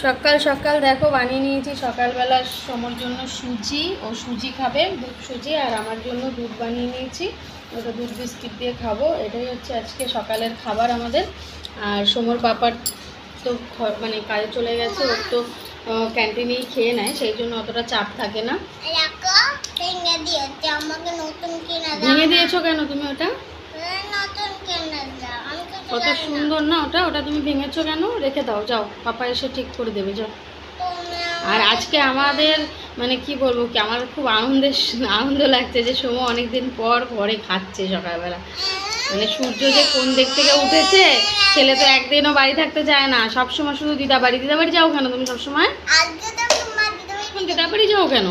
সকাল সকাল দেখো বানিয়ে নিয়েছি সকালবেলা সমর জন্য সুজি ও সুজি খাবে দুধ সুজি আর আমার জন্য দুধ বানিয়ে নিয়েছি। ওটা দুধ বিস্কিট দিয়ে খাব এটাই হচ্ছে আজকে সকালের খাবার আমাদের। আর সমর পাপার তো মানে কাজে চলে গেছে ওর তো ক্যান্টিনেই খেয়ে নেয় সেই জন্য অতটা চাপ থাকে না। দিয়েছে ভেঙে দিয়েছ কেন তুমি ওটা এ, নতুন কিনে দাও আমি কিছু কত সুন্দর না ওটা? ওটা তুমি ভেঙেছো কেন? রেখে দাও যাও। পাপা এসে ঠিক করে দেবে যাও। আর আজকে আমাদের মানে কি বলব কি আমার খুব আনন্দের আনন্দ লাগছে যে সময় অনেকদিন পর ঘরে খাচ্ছে সকালবেলা। মানে সূর্য যে কোন দিক থেকে উঠেছে ছেলে তো একদিনও বাড়ি থাকতে চায় না। সবসময় শুধু দিদা বাড়ি দিদা বাড়ি যাও কেন তুমি সবসময়? দিদি বাড়ি যাও কেন?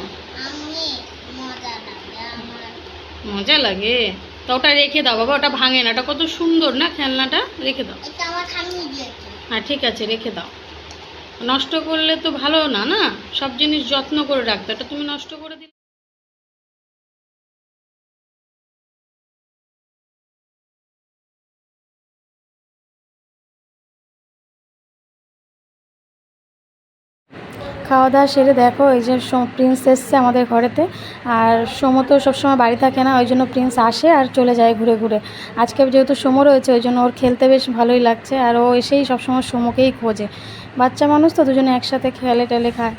মজা লাগে? তো ওটা রেখে দাও বাবা ওটা ভাঙে না ওটা কত সুন্দর না খেলনাটা? রেখে দাও। হ্যাঁ ঠিক আছে রেখে দাও। নষ্ট করলে তো ভালো না না? সব জিনিস যত্ন করে রাখতে ওটা তুমি নষ্ট করে দিলে খাওয়া দাওয়া সেরে দেখো, এই যে প্রিন্স এসছে আমাদের ঘরেতে। আর সোম তো সবসময় বাড়ি থাকে না, ওই জন্য প্রিন্স আসে আর চলে যায় ঘুরে ঘুরে। আজকে যেহেতু সোম রয়েছে, ওই জন্য ওর খেলতে বেশ ভালোই লাগছে। আর ও এসেই সবসময় সোমকেই খোঁজে। বাচ্চা মানুষ তো দুজনে একসাথে খেলে টেলে খায়,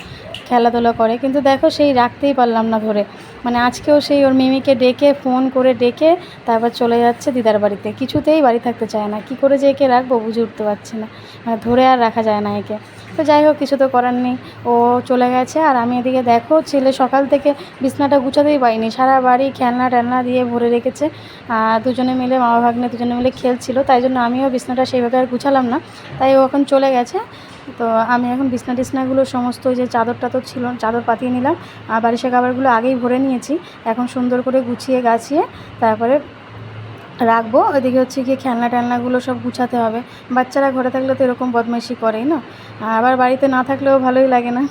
খেলাধুলা করে। কিন্তু দেখো, সেই রাখতেই পারলাম না ধরে মানে আজকেও সেই ওর মিমিকে ডেকে ফোন করে ডেকে তারপর চলে যাচ্ছে দিদার বাড়িতে। কিছুতেই বাড়ি থাকতে চায় না। কি করে যে একে রাখব বুঝে উঠতে পারছি না। মানে ধরে আর রাখা যায় না একে। তো যাই হোক, কিছু তো করার নেই। ও চলে গেছে আর আমি এদিকে দেখো, ছেলে সকাল থেকে বিছনাটা গুছাতেই পাইনি সারা বাড়ি খেলনা টেলনা দিয়ে ভরে রেখেছে। দুজনে মিলে মামা ভাগ্নে দুজনে মিলে খেলছিল, তাই জন্য আমিও বিছনাটা সেইভাবে আর গুছালাম না। তাই ও এখন চলে গেছে। তো আমি এখন বিছনা টিছনাগুলো সমস্ত যে চাদর টাদর ছিল, চাদর পাতিয়ে নিলাম। আর বারিশের খাবারগুলো আগেই ভরে নিয়েছি। এখন সুন্দর করে গুছিয়ে গাছিয়ে তারপরে রাখব। ওইদিকে হচ্ছে গিয়ে খেলনা টেলনাগুলো সব গুছাতে হবে। বাচ্চারা ঘরে থাকলে তো এরকম বদমাইশি করেই না? আবার বাড়িতে না থাকলেও ভালোই লাগে না?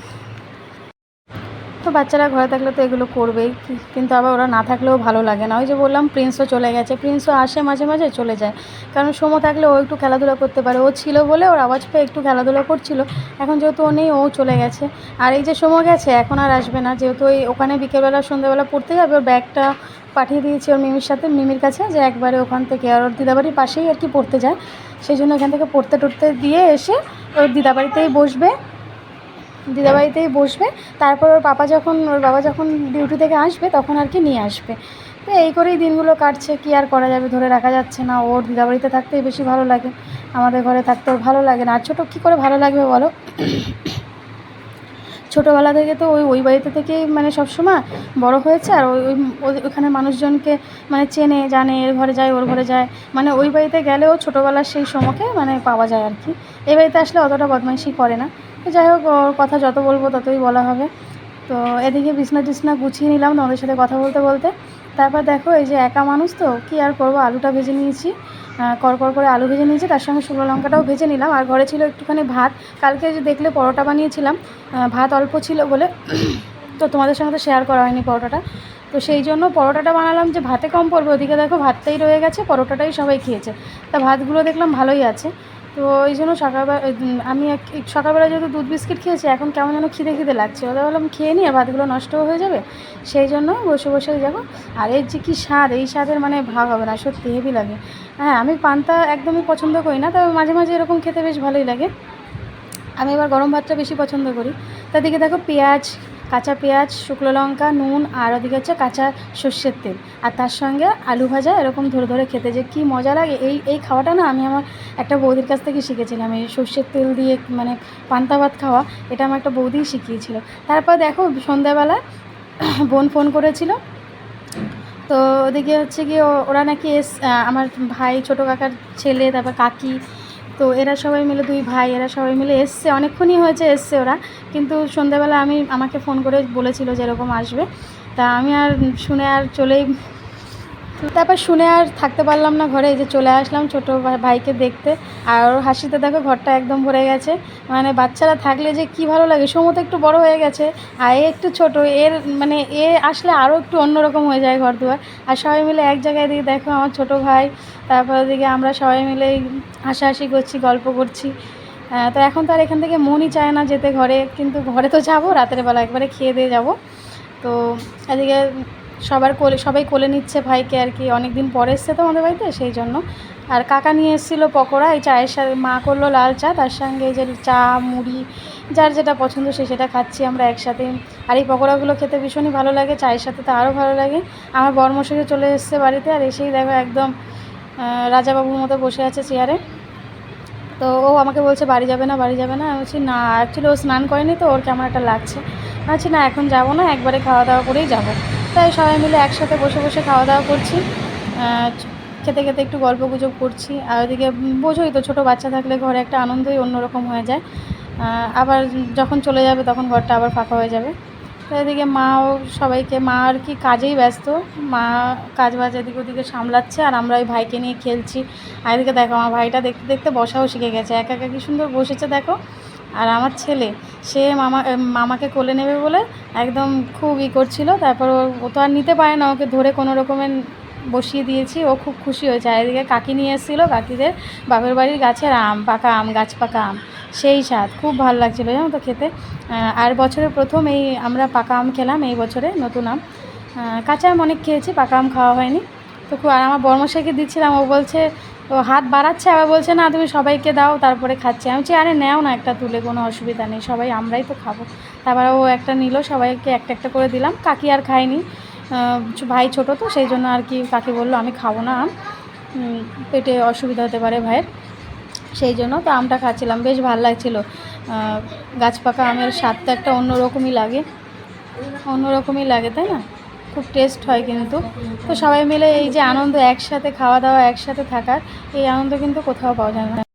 তো বাচ্চারা ঘরে থাকলে তো এগুলো করবেই কিন্তু আবার ওরা না থাকলেও ভালো লাগে না। ওই যে বললাম, প্রিন্সও চলে গেছে। প্রিন্সও আসে মাঝে মাঝে চলে যায়। কারণ সময় থাকলে ও একটু খেলাধুলা করতে পারে। ও ছিল বলে ওর আওয়াজ পেয়ে একটু খেলাধুলা করছিল। এখন যেহেতু ও নেই, ও চলে গেছে। আর এই যে সময় গেছে, এখন আর আসবে না। যেহেতু ওই ওখানে বিকেলবেলা, সন্ধ্যাবেলা পড়তে যাবে, ওর ব্যাগটা পাঠিয়ে দিয়েছি ওর মিমির সাথে, মিমির কাছে যে একবারে ওখান থেকে আর ওর দিদাবাড়ির পাশেই আর কি পড়তে যায়। সেই জন্য এখান থেকে পড়তে টড়তে দিয়ে এসে ওর দিদাবাড়িতেই বসবে দিদাবাড়িতেই বসবে। তারপর ওর পাপা যখন, ওর বাবা যখন ডিউটি থেকে আসবে তখন আর কি নিয়ে আসবে। তো এই করেই দিনগুলো কাটছে, কি আর করা যাবে, ধরে রাখা যাচ্ছে না। ওর দিদাবাড়িতে থাকতেই বেশি ভালো লাগে, আমাদের ঘরে থাকতে ওর ভালো লাগে না। আর ছোটো কী করে ভালো লাগবে বলো? ছোটোবেলা থেকে তো ওই ওই বাড়িতে থেকেই মানে সবসময় বড় হয়েছে আর ওই, ওই- ওখানে মানুষজনকে মানে চেনে, জানে, এর ঘরে যায়, ওর ঘরে যায়। মানে ওই বাড়িতে গেলেও ছোটোবেলার সেই সময়কে মানে পাওয়া যায় আর কি। এই বাড়িতে আসলে অতটা বদমাইশি করে না। তো যাই হোক, ওর কথা যত বলব ততই বলা হবে। তো এদিকে বিছনা টিছনা গুছিয়ে নিলাম তোমাদের সাথে কথা বলতে বলতে। তারপর দেখো এই যে একা মানুষ তো, কি আর করব? আলুটা ভেজে নিয়েছি। কড়কড় করে আলু ভেজে নিয়েছি, তার সঙ্গে শুকনো লঙ্কাটাও ভেজে নিলাম। আর ঘরে ছিল একটুখানি ভাত। কালকে যে দেখলে পরোটা বানিয়েছিলাম ভাত অল্প ছিল বলে তো তোমাদের সঙ্গে তো শেয়ার করা হয়নি পরোটাটা। তো সেই জন্য পরোটাটা বানালাম যে ভাতে কম পড়বে, ওদিকে দেখো ভাতটাই রয়ে গেছে, পরোটাটাই সবাই খেয়েছে। তা ভাতগুলো দেখলাম ভালোই আছে। তো ওই জন্য সকালবেলা আমি এক- এক- সকালবেলা যেহেতু দুধ বিস্কিট খেয়েছি, এখন কেমন যেন খিদে খিদে লাগছে। ওদের বললাম, খেয়ে নিয়ে ভাতগুলো নষ্টও হয়ে যাবে। সেই জন্য বসে বসে যাব। আর এর যে কী স্বাদ, এই স্বাদের মানে ভাগ হবে না, সত্যি হেভি লাগে। হ্যাঁ আমি পান্তা একদমই পছন্দ করি না, তবে মাঝে মাঝে এরকম খেতে বেশ ভালোই লাগে। আমি এবার গরম ভাতটা বেশি পছন্দ করি। তার দিকে দেখো পেঁয়াজ কাঁচা পেঁয়াজ, শুকনো লঙ্কা, নুন, আর ওদিকে হচ্ছে কাঁচা সর্ষের তেল। আর তার সঙ্গে আলু ভাজা, এরকম ধরে ধরে খেতে যে কী মজা লাগে। এই এই খাওয়াটা না আমি আমার একটা বৌদির কাছ থেকে শিখেছিলাম। এই সর্ষের তেল দিয়ে মানে পান্তা ভাত খাওয়া, এটা আমার একটা বৌদিই শিখিয়েছিল। তারপর দেখো সন্ধ্যাবেলা বোন ফোন করেছিল। তো ওদিকে হচ্ছে কি ওরা নাকি এস আমার ভাই, ছোটো কাকার ছেলে, তারপর কাকি তো এরা সবাই মিলে দুই ভাই, এরা সবাই মিলে এসছে, অনেকক্ষণই হয়েছে এসছে ওরা। কিন্তু সন্ধ্যাবেলা আমি, আমাকে ফোন করে বলেছিল যে এরকম আসবে। তা আমি আর শুনে আর চলেই তারপর শুনে আর থাকতে পারলাম না ঘরে, এই যে চলে আসলাম ছোটো ভাই- ভাইকে দেখতে। আর হাসিতে দেখো ঘরটা একদম ভরে গেছে। মানে বাচ্চারা থাকলে যে কি ভালো লাগে সময় তো একটু বড় হয়ে গেছে, আর এ একটু ছোট, এর মানে এ আসলে আরও একটু অন্যরকম হয়ে যায় ঘর দুয়ার আর সবাই মিলে এক জায়গায় দিকে দেখো আমার ছোট ভাই, তারপর দিকে আমরা সবাই মিলে হাসাহাসি করছি, গল্প করছি। তো এখন তো আর এখান থেকে মনই চায় না যেতে ঘরে, কিন্তু ঘরে তো যাব, রাতের বেলা একবারে খেয়ে দিয়ে যাব। তো এদিকে সবার কোলে, সবাই কোলে নিচ্ছে ভাইকে আর কি। অনেক দিন পরে এসছে তো আমাদের বাড়িতে, সেই জন্য। আর কাকা নিয়ে এসেছিল পকোড়া, এই চায়ের সাথে মা করল লাল চা, তার সঙ্গে এই যে চা, মুড়ি, যার যেটা পছন্দ সে সেটা খাচ্ছি আমরা একসাথে। আর এই পকোড়াগুলো খেতে ভীষণই ভালো লাগে, চায়ের সাথে তো আরও ভালো লাগে। আমার বর্মশাইও চলে এসছে বাড়িতে, আর এসেই দেখো একদম রাজাবাবুর মতো বসে আছে চেয়ারে। তো ও আমাকে বলছে, বাড়ি যাবে না, বাড়ি যাবে না? আমি বলছি, না অ্যাকচুয়ালি ও স্নান করেনি তো, ওর কেমন একটা লাগছে। আমি বলছি, না, এখন যাব না, একবারে খাওয়া দাওয়া করেই যাব। তাই সবাই মিলে একসাথে বসে বসে খাওয়া দাওয়া করছি। খেতে খেতে একটু গল্প গুজব করছি। আর ওইদিকে বোঝোই তো, ছোটো বাচ্চা থাকলে ঘরে একটা আনন্দই অন্যরকম হয়ে যায়। আবার যখন চলে যাবে তখন ঘরটা আবার ফাঁকা হয়ে যাবে। তো এদিকে মাও, সবাইকে, মা আর কি কাজেই ব্যস্ত। মা কাজ বাজ এদিকে ওদিকে সামলাচ্ছে আর আমরা ওই ভাইকে নিয়ে খেলছি। আর এদিকে দেখো, আমার ভাইটা দেখতে দেখতে বসাও শিখে গেছে। একা একা কি সুন্দর বসেছে দেখো। আর আমার ছেলে, সে মামা মামাকে কোলে নেবে বলে একদম খুব ই করছিল। তারপর ও- তো আর নিতে পারে না, ওকে ধরে কোনো রকমের বসিয়ে দিয়েছি। ও খুব খুশি হয়েছে। আর এদিকে কাকি নিয়ে এসেছিল, কাকিদের বাপের বাড়ির গাছের আম, পাকা আম, গাছ পাকা আম, সেই স্বাদ, খুব ভালো লাগছিল জানো তো খেতে। আর বছরের প্রথম এই আমরা পাকা আম খেলাম এই বছরে নতুন আম। কাঁচা আম অনেক খেয়েছি, পাকা আম খাওয়া হয়নি। তো খুব, আর আমার বর্মশাইকে দিচ্ছিলাম, ও বলছে ও হাত বাড়াচ্ছে, আবার বলছে, না, তুমি সবাইকে দাও, তারপরে খাচ্ছে। আমি বলছি, আরে, নেও না একটা তুলে, কোনো অসুবিধা নেই, সবাই আমরাই তো খাব। তারপর ও একটা নিল, সবাইকে একটা একটা করে দিলাম, কাকি আর খায়নি। ভাই ছোট তো, সেই জন্য আর কি কাকি বলল, আমি খাব না আম। পেটে অসুবিধা হতে পারে ভাইয়ের, সেই জন্য তো আমটা খাচ্ছিলাম, বেশ ভালো লাগছিল। গাছ পাকা আমের স্বাদটা একটা অন্যরকমই লাগে অন্যরকমই লাগে, তাই না? খুব টেস্ট হয় কিন্তু। তো সবাই মিলে এই যে আনন্দ একসাথে, খাওয়া দাওয়া একসাথে থাকার, এই আনন্দ কিন্তু কোথাও পাওয়া যায় না।